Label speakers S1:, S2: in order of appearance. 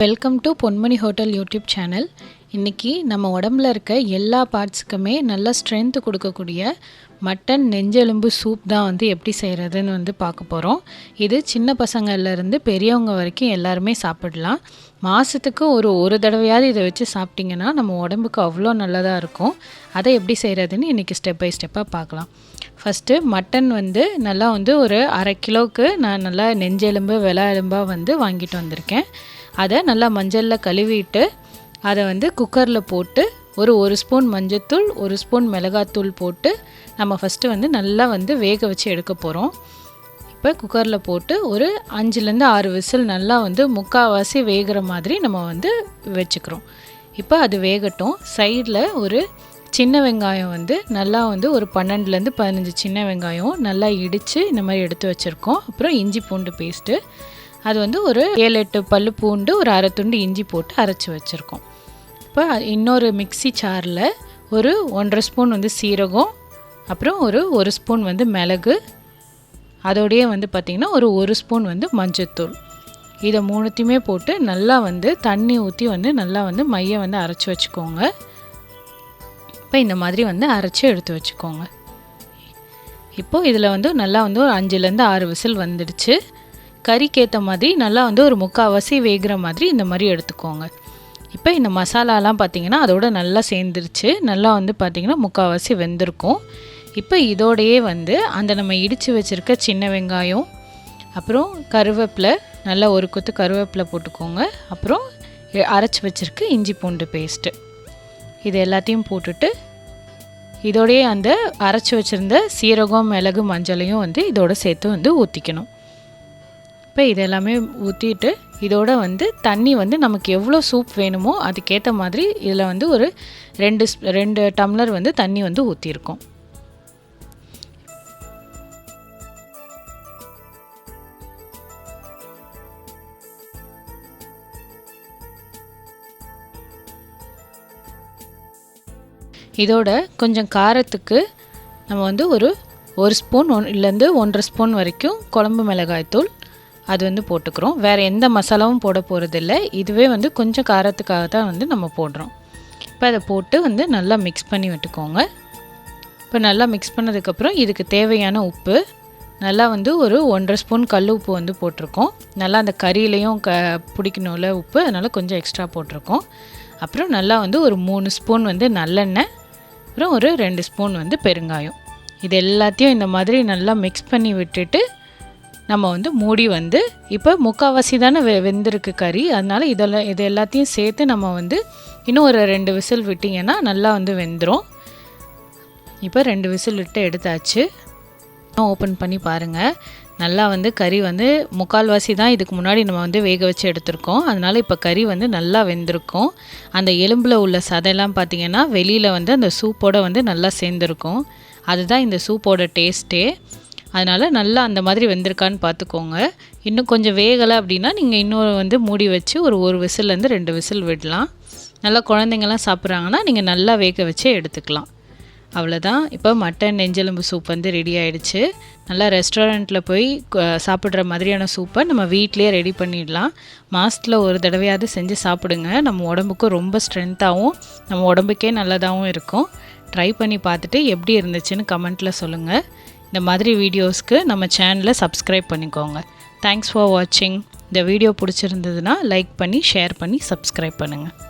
S1: Welcome to Ponmani hotel YouTube channel இன்றைக்கி நம்ம உடம்புல இருக்க எல்லா பார்ட்ஸுக்குமே நல்ல ஸ்ட்ரென்த் கொடுக்கக்கூடிய மட்டன் நெஞ்செலும்பு சூப் தான் வந்து எப்படி செய்கிறதுன்னு வந்து பார்க்க போகிறோம் இது சின்ன பசங்கள்லேருந்து பெரியவங்க வரைக்கும் எல்லாருமே சாப்பிடலாம். மாதத்துக்கு ஒரு ஒரு தடவையாவது இதை வச்சு சாப்பிட்டிங்கன்னா நம்ம உடம்புக்கு அவ்வளோ நல்லதாக இருக்கும். அதை எப்படி செய்கிறதுன்னு இன்றைக்கி ஸ்டெப் பை ஸ்டெப்பாக பார்க்கலாம். ஃபஸ்ட்டு மட்டன் வந்து நல்லா வந்து ஒரு அரை கிலோவுக்கு நான் நல்லா நெஞ்செலும்பு விலை எலும்பாக வந்து வாங்கிட்டு வந்திருக்கேன். அதை நல்லா மஞ்சளில் கழுவிட்டு அதை வந்து குக்கரில் போட்டு ஒரு ஒரு ஸ்பூன் மஞ்சத்தூள் ஒரு ஸ்பூன் மிளகாத்தூள் போட்டு நம்ம ஃபஸ்ட்டு வந்து நல்லா வந்து வேக வச்சு எடுக்க போகிறோம் இப்போ குக்கரில் போட்டு ஒரு அஞ்சுலேருந்து ஆறு விசில் நல்லா வந்து முக்கால்வாசி வேகிற மாதிரி நம்ம வந்து வச்சுக்கிறோம். இப்போ அது வேகட்டும். சைடில் ஒரு சின்ன வெங்காயம் வந்து நல்லா வந்து ஒரு பன்னெண்டுலேருந்து பதினஞ்சு சின்ன வெங்காயம் நல்லா இடித்து இந்த மாதிரி எடுத்து வச்சுருக்கோம். அப்புறம் இஞ்சி பூண்டு பேஸ்ட்டு அது வந்து ஒரு ஏழு எட்டு பல்லு பூண்டு ஒரு அரை துண்டு இஞ்சி போட்டு அரைச்சி வச்சுருக்கோம். இப்போ இன்னொரு மிக்ஸி சாரில் ஒரு ஒன்றரை ஸ்பூன் வந்து சீரகம் அப்புறம் ஒரு ஒரு ஸ்பூன் வந்து மிளகு அதோடையே வந்து பார்த்திங்கன்னா ஒரு ஒரு ஸ்பூன் வந்து மஞ்சத்தூள். இதை மூணுத்தையுமே போட்டு நல்லா வந்து தண்ணி ஊற்றி வந்து நல்லா வந்து மையை வந்து அரைச்சி வச்சுக்கோங்க. இப்போ இந்த மாதிரி வந்து அரைச்சி எடுத்து வச்சுக்கோங்க. இப்போது இதில் வந்து நல்லா வந்து ஒரு அஞ்சுலேருந்து ஆறு விசில் வந்துடுச்சு. கறிக்கேற்ற மாதிரி நல்லா வந்து ஒரு முக்கால்வாசி வேகிற மாதிரி இந்த மாதிரி எடுத்துக்கோங்க. இப்போ இந்த மசாலாலாம் பார்த்திங்கன்னா அதோட நல்லா சேர்ந்துருச்சு. நல்லா வந்து பார்த்திங்கன்னா முக்கால்வாசி வெந்திருக்கும். இப்போ இதோடையே வந்து அந்த நம்ம இடித்து வச்சுருக்க சின்ன வெங்காயம் அப்புறம் கருவேப்பிலை நல்லா ஒரு கொத்து கருவேப்பிலை போட்டுக்கோங்க. அப்புறம் அரைச்சி வச்சுருக்க இஞ்சி பூண்டு பேஸ்ட்டு இது எல்லாத்தையும் போட்டுட்டு இதோடையே அந்த அரைச்சி வச்சுருந்த சீரகம் மிளகு மஞ்சளையும் வந்து இதோட சேர்த்து வந்து ஊற்றிக்கணும் இப்போ இதெல்லாமே ஊற்றிட்டு இதோட வந்து தண்ணி வந்து நமக்கு எவ்வளோ சூப் வேணுமோ அதுக்கேற்ற மாதிரி இதில் வந்து ஒரு ரெண்டு ரெண்டு டம்ளர் வந்து தண்ணி வந்து ஊற்றிருக்கோம் இதோட கொஞ்சம் காரத்துக்கு நம்ம வந்து ஒரு ஒரு ஸ்பூன் ஒன் இல்லேருந்து ஒன்றரை ஸ்பூன் வரைக்கும் குழம்பு மிளகாய்த்தூள் அது வந்து போட்டுக்கிறோம். வேறு எந்த மசாலாவும் போட போகிறதில்ல இதுவே வந்து கொஞ்சம் காரத்துக்காக தான் வந்து நம்ம போடுறோம். இப்போ அதை போட்டு வந்து நல்லா மிக்ஸ் பண்ணி விட்டுக்கோங்க. இப்போ நல்லா மிக்ஸ் பண்ணதுக்கப்புறம் இதுக்கு தேவையான உப்பு நல்லா வந்து ஒரு ஒன்றரை ஸ்பூன் கல் உப்பு வந்து போட்டிருக்கோம். நல்லா அந்த கறியிலையும் க பிடிக்கணும்ல உப்பு அதனால் கொஞ்சம் எக்ஸ்ட்ரா போட்டிருக்கோம். அப்புறம் நல்லா வந்து ஒரு மூணு ஸ்பூன் வந்து நல்லெண்ணெய் அப்புறம் ஒரு ரெண்டு ஸ்பூன் வந்து பெருங்காயம். இது எல்லாத்தையும் இந்த மாதிரி நல்லா மிக்ஸ் பண்ணி விட்டுட்டு நம்ம வந்து மூடி வந்து இப்போ முக்கால்வாசி தானே வெ வெந்திருக்கு கறி. அதனால் இதெல்லாம் இது எல்லாத்தையும் சேர்த்து நம்ம வந்து இன்னும் ஒரு ரெண்டு விசில் விட்டிங்கன்னா நல்லா வந்து வெந்துடும் இப்போ ரெண்டு விசில் விட்டு எடுத்தாச்சு. ஓப்பன் பண்ணி பாருங்கள் நல்லா வந்து கறி வந்து முக்கால்வாசி தான் இதுக்கு முன்னாடி நம்ம வந்து வேக வச்சு எடுத்திருக்கோம். அதனால் இப்போ கறி வந்து நல்லா வெந்திருக்கும். அந்த எலும்பில் உள்ள சதையெல்லாம் பார்த்திங்கன்னா வெளியில் வந்து அந்த சூப்போடு வந்து நல்லா சேர்ந்துருக்கும். அதுதான் இந்த சூப்போட டேஸ்ட்டே. அதனால் நல்லா அந்த மாதிரி வெந்திருக்கான்னு பார்த்துக்கோங்க இன்னும் கொஞ்சம் வேகலை அப்படின்னா நீங்கள் இன்னொரு வந்து மூடி வச்சு ஒரு ஒரு விசில்லேருந்து ரெண்டு விசில் விடலாம். நல்லா குழந்தைங்கள்லாம் சாப்பிட்றாங்கன்னா நீங்கள் நல்லா வேக வச்சே எடுத்துக்கலாம். அவ்வளோதான் இப்போ மட்டன் நெஞ்செலும்பு சூப் வந்து ரெடி ஆகிடுச்சு நல்லா ரெஸ்டாரண்ட்டில் போய் சாப்பிட்ற மாதிரியான சூப்பை நம்ம வீட்லேயே ரெடி பண்ணிடலாம். மாதத்தில் ஒரு தடவையாவது செஞ்சு சாப்பிடுங்க. நம்ம உடம்புக்கும் ரொம்ப ஸ்ட்ரென்த்தாகவும் நம்ம உடம்புக்கே நல்லதாகவும் இருக்கும். ட்ரை பண்ணி பார்த்துட்டு எப்படி இருந்துச்சுன்னு கமெண்ட்டில் சொல்லுங்கள் இந்த மாதிரி வீடியோஸ்க்கு நம்ம சேனலை சப்ஸ்கிரைப் பண்ணிக்கோங்க. தேங்க்ஸ் ஃபார் வாட்சிங் இந்த வீடியோ பிடிச்சிருந்ததுன்னா லைக் பண்ணி ஷேர் பண்ணி சப்ஸ்கிரைப் பண்ணுங்கள்